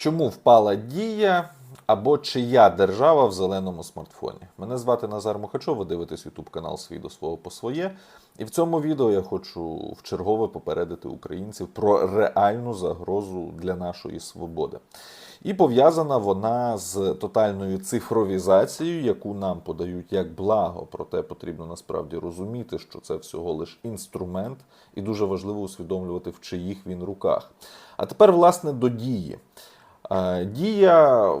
Чому впала дія або чия держава в зеленому смартфоні? Мене звати Назар Мухачов, ви дивитесь YouTube канал Свій до свого по своє. І в цьому відео я хочу вчергове попередити українців про реальну загрозу для нашої свободи. І пов'язана вона з тотальною цифровізацією, яку нам подають як благо. Проте потрібно насправді розуміти, що це всього лиш інструмент, і дуже важливо усвідомлювати, в чиїх він руках. А тепер, власне, до дії. Дія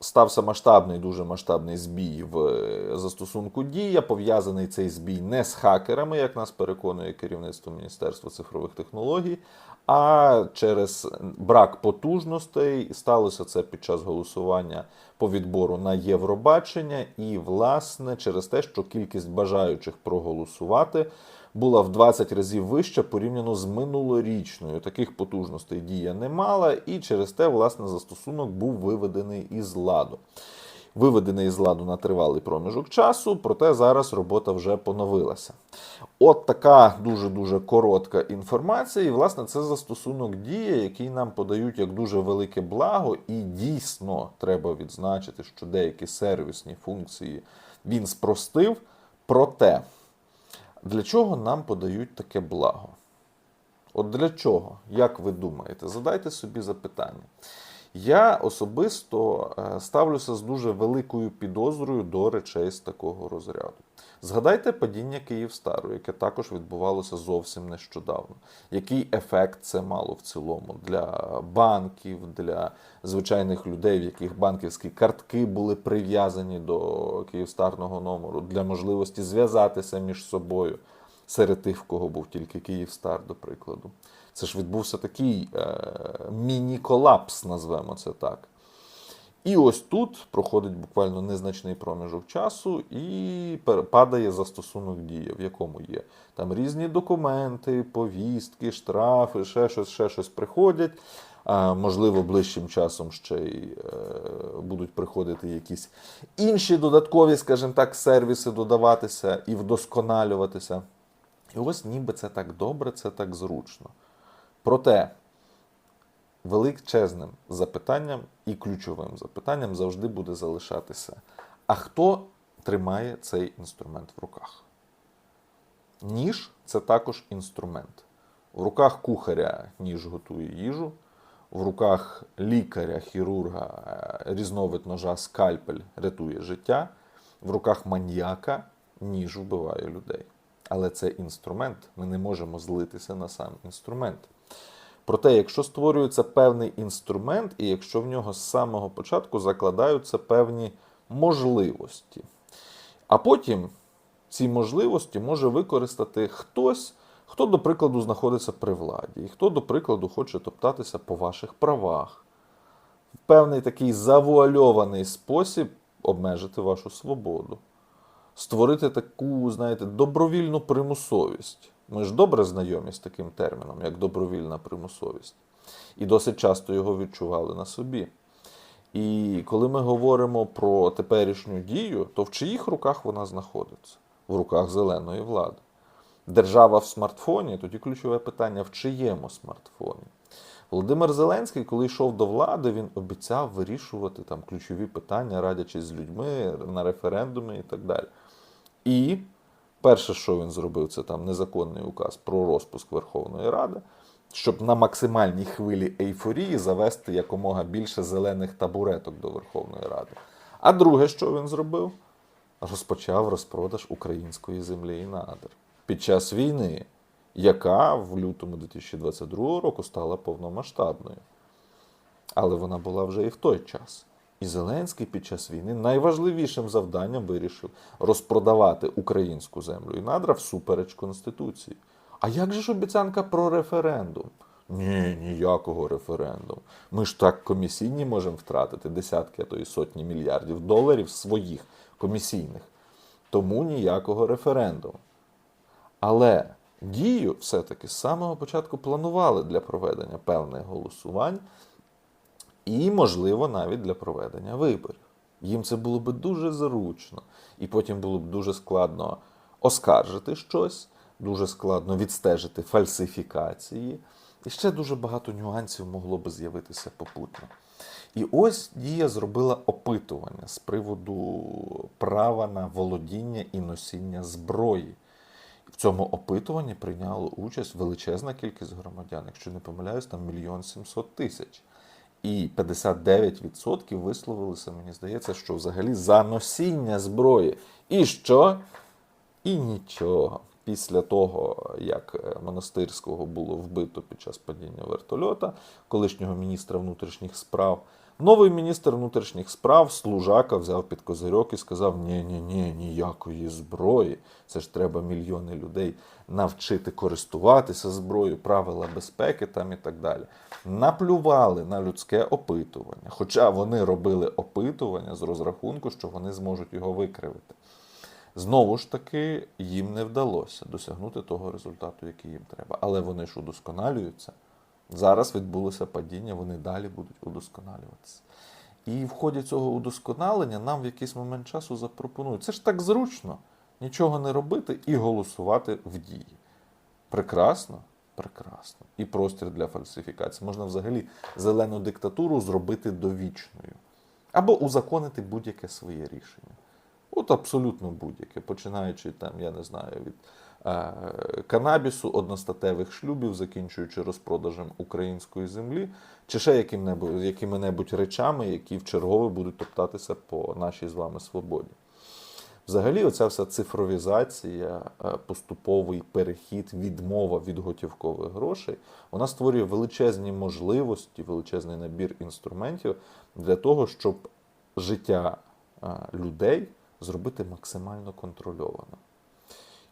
стався масштабний, дуже масштабний збій в е, застосунку Дія. Пов'язаний цей збій не з хакерами, як нас переконує керівництво Міністерства цифрових технологій, а через брак потужностей. Сталося це під час голосування по відбору на Євробачення, і, власне, через те, що кількість бажаючих проголосувати була в 20 разів вища порівняно з минулорічною. Таких потужностей дія не мала, і через те, власне, застосунок був виведений із ладу. Виведений із ладу на тривалий проміжок часу, проте зараз робота вже поновилася. От така дуже-дуже коротка інформація. І, власне, це застосунок дія, який нам подають як дуже велике благо, і дійсно треба відзначити, що деякі сервісні функції він спростив. Проте, для чого нам подають таке благо? От для чого? Як ви думаєте? Задайте собі запитання. Я особисто е, ставлюся з дуже великою підозрою до речей з такого розряду. Згадайте падіння Київстару, яке також відбувалося зовсім нещодавно. Який ефект це мало в цілому для банків, для звичайних людей, в яких банківські картки були прив'язані до Київстарного номеру, для можливості зв'язатися між собою серед тих, в кого був тільки Київстар, до прикладу. Це ж відбувся такий е, міні-колапс, назвемо це так. І ось тут проходить буквально незначний проміжок часу і падає застосунок дія, в якому є там різні документи, повістки, штрафи, ще щось, ще щось приходять. Можливо, ближчим часом ще й е, будуть приходити якісь інші додаткові, скажімо так, сервіси додаватися і вдосконалюватися. І ось ніби це так добре, це так зручно. Проте величезним запитанням і ключовим запитанням завжди буде залишатися: а хто тримає цей інструмент в руках? Ніж це також інструмент. В руках кухаря ніж готує їжу, в руках лікаря, хірурга, е, різновид ножа, скальпель рятує життя, в руках маньяка ніж вбиває людей. Але це інструмент, ми не можемо злитися на сам інструмент. Проте, якщо створюється певний інструмент, і якщо в нього з самого початку закладаються певні можливості, а потім ці можливості може використати хтось, хто, до прикладу, знаходиться при владі, і хто, до прикладу, хоче топтатися по ваших правах, в певний такий завуальований спосіб обмежити вашу свободу створити таку, знаєте, добровільну примусовість. Ми ж добре знайомі з таким терміном, як добровільна примусовість. І досить часто його відчували на собі. І коли ми говоримо про теперішню дію, то в чиїх руках вона знаходиться? В руках зеленої влади. Держава в смартфоні, тоді ключове питання: в чиєму смартфоні? Володимир Зеленський, коли йшов до влади, він обіцяв вирішувати там ключові питання, радячись з людьми на референдуми і так далі. І перше, що він зробив, це там незаконний указ про розпуск Верховної Ради, щоб на максимальній хвилі ейфорії завести якомога більше зелених табуреток до Верховної Ради. А друге, що він зробив, розпочав розпродаж української землі і надр під час війни, яка в лютому 2022 року стала повномасштабною. Але вона була вже і в той час. І Зеленський під час війни найважливішим завданням вирішив розпродавати українську землю і надра всупереч Конституції. А як же ж обіцянка про референдум? Ні, ніякого референдуму. Ми ж так комісійні можемо втратити десятки, а то й сотні мільярдів доларів своїх комісійних. Тому ніякого референдуму. Але дію все-таки з самого початку планували для проведення певних голосувань і, можливо, навіть для проведення виборів. Їм це було б дуже зручно, і потім було б дуже складно оскаржити щось, дуже складно відстежити фальсифікації. І ще дуже багато нюансів могло би з'явитися попутно. І ось Дія зробила опитування з приводу права на володіння і носіння зброї. В цьому опитуванні прийняло участь величезна кількість громадян, якщо не помиляюсь, там мільйон сімсот тисяч. І 59% висловилися, мені здається, що взагалі за носіння зброї. І що? І нічого. Після того, як е, монастирського було вбито під час падіння вертольота, колишнього міністра внутрішніх справ, новий міністр внутрішніх справ служака взяв під козирьок і сказав: ні ні ні ніякої зброї. Це ж треба мільйони людей навчити користуватися зброєю, правила безпеки там і так далі. Наплювали на людське опитування, хоча вони робили опитування з розрахунку, що вони зможуть його викривити. Знову ж таки, їм не вдалося досягнути того результату, який їм треба. Але вони ж удосконалюються. Зараз відбулося падіння, вони далі будуть удосконалюватися. І в ході цього удосконалення нам в якийсь момент часу запропонують. Це ж так зручно нічого не робити і голосувати в дії. Прекрасно, прекрасно. І простір для фальсифікації. Можна взагалі зелену диктатуру зробити довічною. Або узаконити будь-яке своє рішення. От абсолютно будь-яке, починаючи там, я не знаю, від канабісу, одностатевих шлюбів, закінчуючи розпродажем української землі, чи ще якими-небудь речами, які в чергове будуть топтатися по нашій з вами свободі. Взагалі, оця вся цифровізація, е, поступовий перехід, відмова від готівкових грошей, вона створює величезні можливості, величезний набір інструментів для того, щоб життя е, людей зробити максимально контрольовано.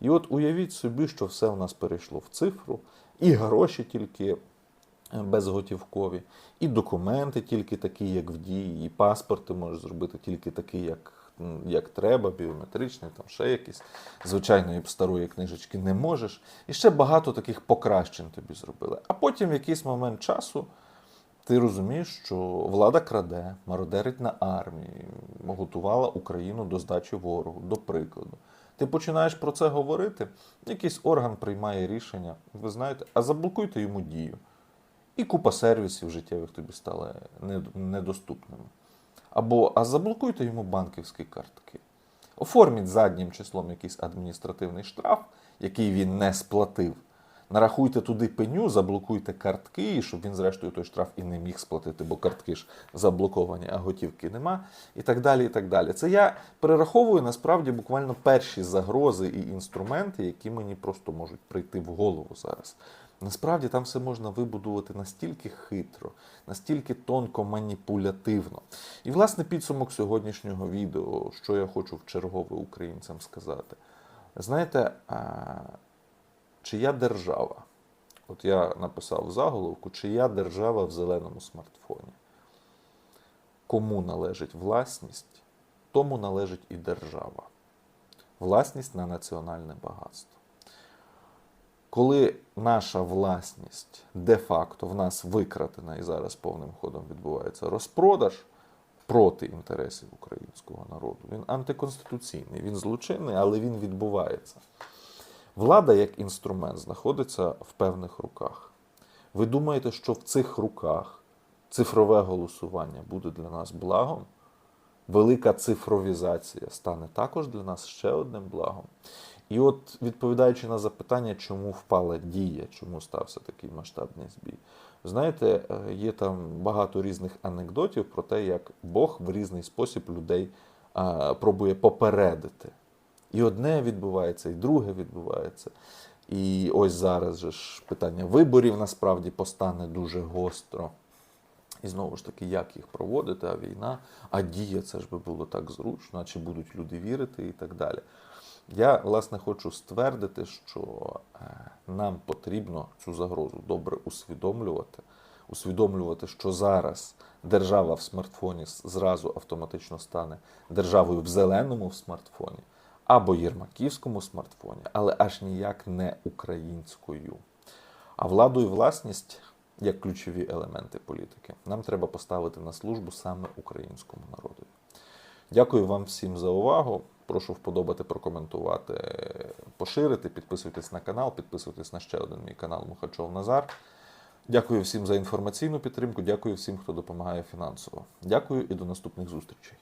І от уявіть собі, що все у нас перейшло в цифру, і гроші тільки е, безготівкові, і документи тільки такі, як в дії, і паспорти можеш зробити тільки такі, як, як треба, біометричний, там ще якісь. Звичайної старої книжечки не можеш. І ще багато таких покращень тобі зробили. А потім в якийсь момент часу ти розумієш, що влада краде, мародерить на армії, готувала Україну до здачі ворогу, до прикладу. Ти починаєш про це говорити, якийсь орган приймає рішення, ви знаєте, а заблокуйте йому дію. І купа сервісів життєвих тобі стала недоступними. Або а заблокуйте йому банківські картки. Оформіть заднім числом якийсь адміністративний штраф, який він не сплатив. Нарахуйте туди пеню, заблокуйте картки, щоб він, зрештою, той штраф і не міг сплатити, бо картки ж заблоковані, а готівки нема, і так далі. і так далі. Це я перераховую насправді буквально перші загрози і інструменти, які мені просто можуть прийти в голову зараз. Насправді там все можна вибудувати настільки хитро, настільки тонко маніпулятивно. І, власне, підсумок сьогоднішнього відео, що я хочу в чергове українцям сказати. Знаєте, чия держава? От я написав заголовку, чия держава в зеленому смартфоні. Кому належить власність, тому належить і держава. Власність на національне багатство. Коли наша власність де-факто в нас викрадена і зараз повним ходом відбувається розпродаж проти інтересів українського народу, він антиконституційний, він злочинний, але він відбувається. Влада як інструмент знаходиться в певних руках. Ви думаєте, що в цих руках цифрове голосування буде для нас благом? Велика цифровізація стане також для нас ще одним благом. І от, відповідаючи на запитання, чому впала дія, чому стався такий масштабний збій, знаєте, е, є там багато різних анекдотів про те, як Бог в різний спосіб людей а, пробує попередити. І одне відбувається, і друге відбувається. І ось зараз же ж питання виборів насправді постане дуже гостро. І знову ж таки, як їх проводити, а війна, а дія, це ж би було так зручно, а чи будуть люди вірити і так далі. Я, власне, хочу ствердити, що е, нам потрібно цю загрозу добре усвідомлювати, усвідомлювати, що зараз держава в смартфоні зразу автоматично стане державою в зеленому в смартфоні або єрмаківському смартфоні, але аж ніяк не українською. А владу і власність як ключові елементи політики нам треба поставити на службу саме українському народу. Дякую вам всім за увагу. Прошу вподобати, прокоментувати, поширити, підписуйтесь на канал, підписуйтесь на ще один мій канал Мухачов Назар. Дякую всім за інформаційну підтримку. Дякую всім, хто допомагає фінансово. Дякую і до наступних зустрічей.